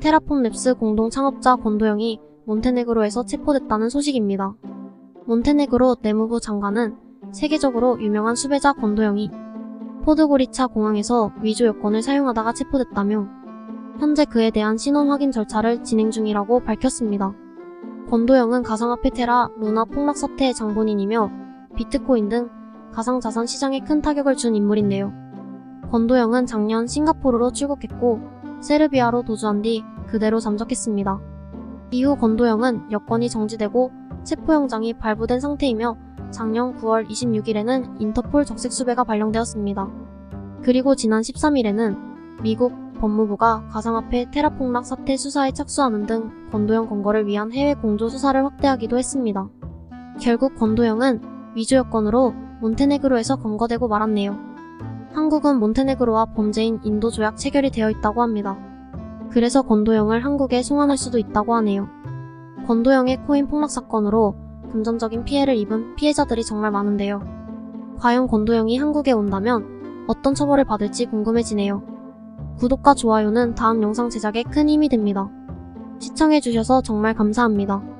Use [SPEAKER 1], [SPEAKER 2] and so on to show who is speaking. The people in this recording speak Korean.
[SPEAKER 1] 테라폼 랩스 공동 창업자 권도영이 몬테네그로에서 체포됐다는 소식입니다. 몬테네그로 내무부 장관은 세계적으로 유명한 수배자 권도영이 포드고리차 공항에서 위조 여권을 사용하다가 체포됐다며 현재 그에 대한 신원 확인 절차를 진행 중이라고 밝혔습니다. 권도영은 가상화폐 테라, 루나 폭락 사태의 장본인이며 비트코인 등 가상자산 시장에 큰 타격을 준 인물인데요. 권도영은 작년 싱가포르로 출국했고 세르비아로 도주한 뒤 그대로 잠적했습니다. 이후 권도영은 여권이 정지되고 체포영장이 발부된 상태이며 작년 9월 26일에는 인터폴 적색 수배가 발령되었습니다. 그리고 지난 13일에는 미국 법무부가 가상화폐 테라 폭락 사태 수사에 착수하는 등 권도영 검거를 위한 해외 공조 수사를 확대하기도 했습니다. 결국 권도영은 위조 여권으로 몬테네그로에서 검거되고 말았네요. 한국은 몬테네그로와 범죄인 인도 조약 체결이 되어 있다고 합니다. 그래서 권도영을 한국에 송환할 수도 있다고 하네요. 권도영의 코인 폭락 사건으로 금전적인 피해를 입은 피해자들이 정말 많은데요. 과연 권도영이 한국에 온다면 어떤 처벌을 받을지 궁금해지네요. 구독과 좋아요는 다음 영상 제작에 큰 힘이 됩니다. 시청해주셔서 정말 감사합니다.